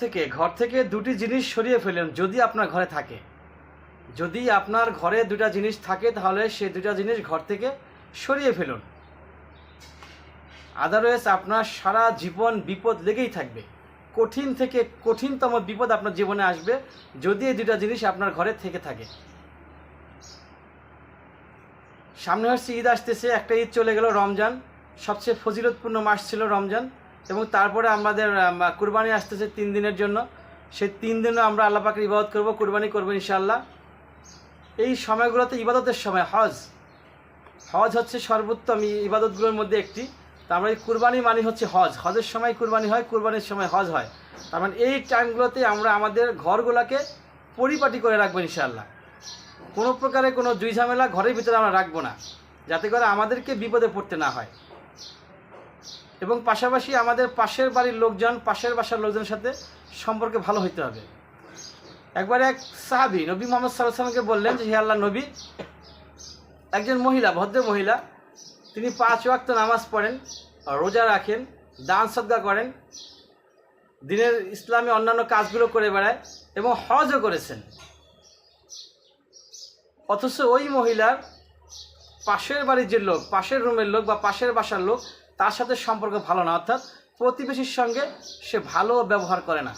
থেকে, ঘর থেকে দুটি জিনিস সরিয়ে ফেলেন, যদি আপনার ঘরে থাকে। যদি আপনার ঘরে দুটা জিনিস থাকে, তাহলে সে দুটা জিনিস ঘর থেকে সরিয়ে ফেলুন। আদারওয়াইজ আপনার সারা জীবন বিপদ লেগেই থাকবে। কঠিন থেকে কঠিনতম বিপদ আপনার জীবনে আসবে, যদি এই দুটা জিনিস আপনার ঘরে থেকে থাকে। সামনে হচ্ছে ঈদ আসতেছে, একটা ঈদ চলে গেল রমজান। সবচেয়ে ফজিলতপূর্ণ মাস ছিল রমজান। এবং তারপরে আমাদের কুরবানি আসতেছে তিন দিনের জন্য। সেই তিন দিনও আমরা আল্লাহ পাকের ইবাদত করব, কুরবানি করব ইনশাল্লাহ এই সময়গুলোতে ইবাদতের সময়, হজ। হজ হচ্ছে সর্বোত্তম ইবাদতগুলোর মধ্যে একটি। তা আমরা এই কুরবানি মানে হচ্ছে হজ। হজের সময় কুরবানি হয়, কুরবানির সময় হজ হয়। তার মানে এই টাইমগুলোতে আমরা আমাদের ঘরগুলোকে পরিপাটি করে রাখব ইনশাল্লাহ কোনো প্রকারে কোনো দুই ঝামেলা ঘরের ভিতরে আমরা রাখব না, যাতে করে আমাদেরকে বিপদে পড়তে না হয়। এবং পাশাপাশি আমাদের পাশের বাড়ির লোকজন, পাশের বাসার লোকজনের সাথে সম্পর্কে ভালো হইতে হবে। একবার এক সাহাবি, নবী মোহাম্মদ সাল্লামকে বললেন যে, হে আল্লাহ নবী, একজন মহিলা, ভদ্র মহিলা, তিনি পাঁচ ওয়াক্ত নামাজ পড়েন, রোজা রাখেন, দান সদ্গা করেন, দিনের ইসলামে অন্যান্য কাজগুলো করে বেড়ায় এবং হজও করেছেন। অথচ ওই মহিলার পাশের বাড়ির যে লোক, পাশের রুমের লোক বা পাশের বাসার লোক তার সাথে সম্পর্ক ভালো না, অর্থাৎ প্রতিবেশীর সঙ্গে সে ভালো ব্যবহার করে না।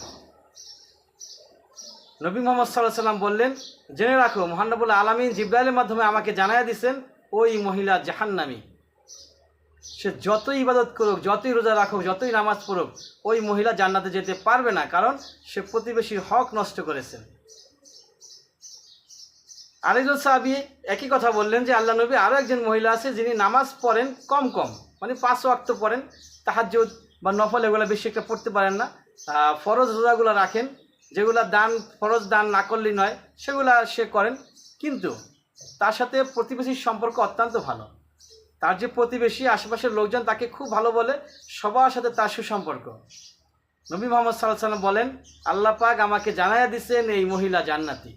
নবী মোহাম্মদ সাল্লাহ সাল্লাম বললেন, জেনে রাখো মহানবুল আলমিন জিব্রাইলের মাধ্যমে আমাকে জানাইয়া দিছেন ওই মহিলা জাহান্নামী। সে যতই ইবাদত করুক, যতই রোজা রাখুক, যতই নামাজ পড়ুক, ওই মহিলা জান্নাতে যেতে পারবে না, কারণ সে প্রতিবেশীর হক নষ্ট করেছেন। আরেকজন সাহাবি একই কথা বললেন যে, আল্লাহ নবী আরও একজন মহিলা আছে যিনি নামাজ পড়েন কম কম। মানে পাঁচ ওয়াক্ত পড়েন, তাহাজ্জুদ বা নফল এগুলো বেশি একটা পড়তে পারেন না। ফরজ রোজাগুলো রাখেন, যেগুলা দান, ফরজ দান না করলেই নয়, সেগুলা সে করেন। কিন্তু তার সাথে প্রতিবেশীর সম্পর্ক অত্যন্ত ভালো। তার যে প্রতিবেশী, আশেপাশের লোকজন তাকে খুব ভালো বলে, সবার সাথে তার সুসম্পর্ক। নবী মোহাম্মদ সাল্লাহ সাল্লাম বলেন, আল্লাহ পাক আমাকে জানাইয়া দিছেন এই মহিলা জান্নাতি।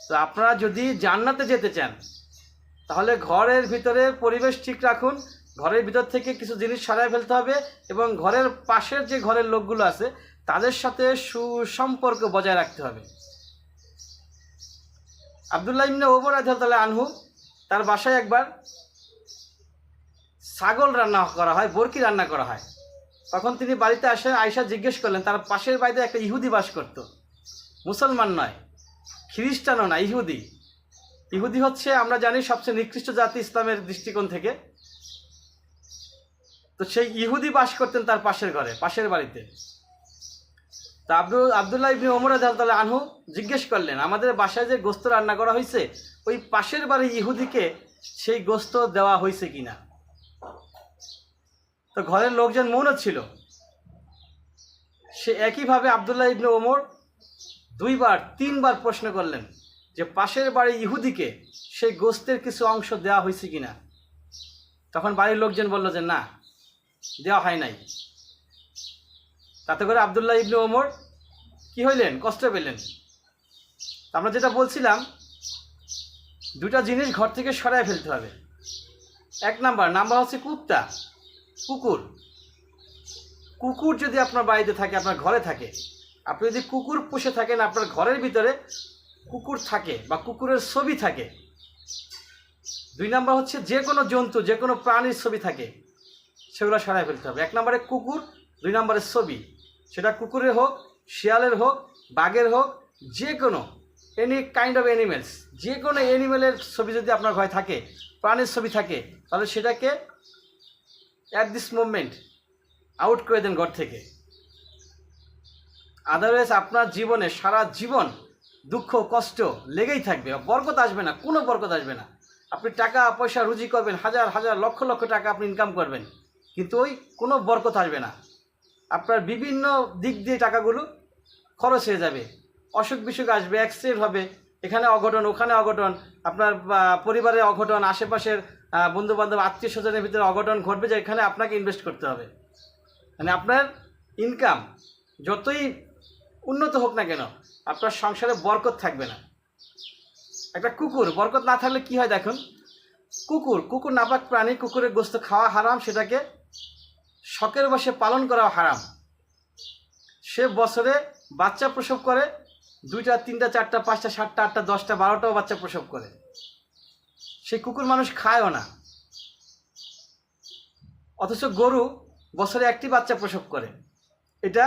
তো আপনারা যদি জান্নাতে যেতে চান তাহলে ঘরের ভিতরে পরিবেশ ঠিক রাখুন। ঘরের ভিতর থেকে কিছু জিনিস সরাই ফেলতে হবে এবং ঘরের পাশের যে ঘরের লোকগুলো আছে, তাদের সাথে সুসম্পর্ক বজায় রাখতে হবে। আবদুল্লাহ ইমনে ওবর আজহাতাল্লাহ আনহু, তার বাসায় একবার ছাগল রান্না করা হয়, বরকি রান্না করা হয়। তখন তিনি বাড়িতে আসে আয়সা জিজ্ঞেস করলেন, তার পাশের বাড়িতে একটা ইহুদি বাস করত? মুসলমান নয়, খ্রিস্টানও না, ইহুদি। ইহুদি হচ্ছে, আমরা জানি সবচেয়ে নিকৃষ্ট জাতি ইসলামের দৃষ্টিকোণ থেকে। তো সেই ইহুদি বাস করতেন তার পাশের ঘরে, পাশের বাড়িতে। তা আব্দুল, আবদুল্লাহ ইবনি ওমর আদালতাল আনহু জিজ্ঞেস করলেন, আমাদের বাসায় যে গোস্ত রান্না করা হয়েছে, ওই পাশের বাড়ি ইহুদিকে সেই গোস্ত দেওয়া হয়েছে কিনা? তো ঘরের লোকজন মৌন ছিল। সে একইভাবে আবদুল্লাহ ইবনে ওমর দুইবার, তিনবার প্রশ্ন করলেন যে পাশের বাড়ি ইহুদিকে সেই গোস্তের কিছু অংশ দেওয়া হয়েছে কি না তখন বাড়ির লোকজন বলল যে, না, দেওয়া হয় নাই। তাতে করে আবদুল্লাহ ইবনে ওমর কি হইলেন? কষ্ট পেলেন। আমরা যেটা বলছিলাম দুটা জিনিস ঘর থেকে সরায় ফেলতে হবে। এক নাম্বার নাম্বার হচ্ছে কুত্তা, কুকুর। কুকুর যদি আপনার বাড়িতে থাকে, আপনার ঘরে থাকে, আপনি যদি কুকুর পুষে থাকেন আপনার ঘরের ভিতরে কুকুর থাকে বা কুকুরের ছবি থাকে। দুই নাম্বার হচ্ছে যে কোনো জন্তু, যে কোনো প্রাণীর ছবি থাকে, সেগুলো সরাই ফেলতে হবে। এক নম্বরে কুকুর, দুই নম্বরে ছবি। সেটা কুকুরের হোক, শিয়ালের হোক, বাঘের হোক, যে কোনো এনি কাইন্ড অফ অ্যানিমেলস যে কোনো অ্যানিমেলের ছবি যদি আপনার ঘরে থাকে, প্রাণীর ছবি থাকে, তাহলে সেটাকে অ্যাট দিস মুভমেন্ট আউট করে দেন ঘর থেকে। আদারওয়াইজ আপনার জীবনে, সারা জীবন দুঃখ কষ্ট লেগেই থাকবে। বরকত আসবে না কোনো বরকত আসবে না। আপনি টাকা পয়সা রুজি করবেন হাজার হাজার লক্ষ লক্ষ টাকা আপনি ইনকাম করবেন। কিন্তু ওই কোনো বরকত আসবে না। আপনার বিভিন্ন দিক দিয়ে টাকাগুলো খরচ হয়ে যাবে। অসুখ বিসুখ আসবে অ্যাক্সিডেন্ট হবে এখানে অঘটন ওখানে অঘটন আপনার বা, পরিবারে অঘটন আশেপাশের বন্ধু বান্ধব আত্মীয় স্বজনের ভিতরে অঘটন ঘটবে যে এখানে আপনাকে ইনভেস্ট করতে হবে। মানে আপনার ইনকাম যতই উন্নত হোক না কেন, আপনার সংসারে বরকত থাকবে না। একটা কুকুর, বরকত না থাকলে কি হয় দেখুন? কুকুর কুকুর নাপাক প্রাণী, কুকুরের গোস্ত খাওয়া হারাম, সেটাকে শখের বসে পালন করা হারাম। সে বছরে বাচ্চা প্রসব করে, দুইটা, তিনটা, চারটা, পাঁচটা, সাতটা, আটটা, দশটা, বারোটাও বাচ্চা প্রসব করে। সেই কুকুর মানুষ খায়ও না। অথচ গরু বছরে একটি বাচ্চা প্রসব করে। এটা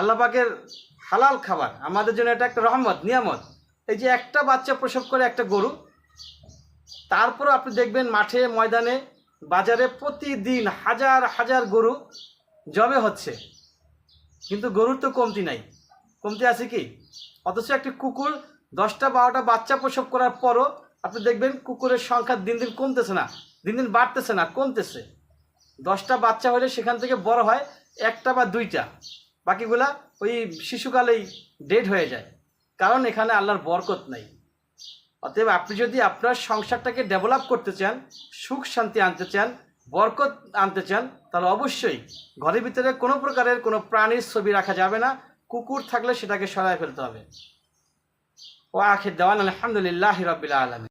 আল্লাপাকের হালাল খাবার, আমাদের জন্য এটা একটা রহমত, নিয়ামত। এই যে একটা বাচ্চা প্রসব করে একটা গরু, তারপরও আপনি দেখবেন মাঠে, ময়দানে, বাজারে প্রতিদিন হাজার হাজার গরু জবে হচ্ছে। কিন্তু গরুর তো কমতি নাই। কমতি আছে কি? অথচ একটি কুকুর দশটা বারোটা বাচ্চা প্রসব করার পরও আপনি দেখবেন কুকুরের সংখ্যা দিন দিন কমতেছে না, দিন দিন বাড়তেছে না, কমতেছে। দশটা বাচ্চা হলে সেখান থেকে বড় হয় একটা বা দুইটা। বাকিগুলা ওই শিশুকালেই ডেড হয়ে যায়। কারণ এখানে আল্লাহর বরকত নাই। অতএব আপনি যদি আপনার সংসারটাকে ডেভেলপ করতে চান, সুখ শান্তি আনতে চান, বরকত আনতে চান, তাহলে অবশ্যই ঘরের ভিতরে কোনো প্রকারের কোনো প্রাণীর ছবি রাখা যাবে না। কুকুর থাকলে সেটাকে সরায় ফেলতে হবে। ও আখের দেওয়ান আলহামদুলিল্লাহ রবিল আলমী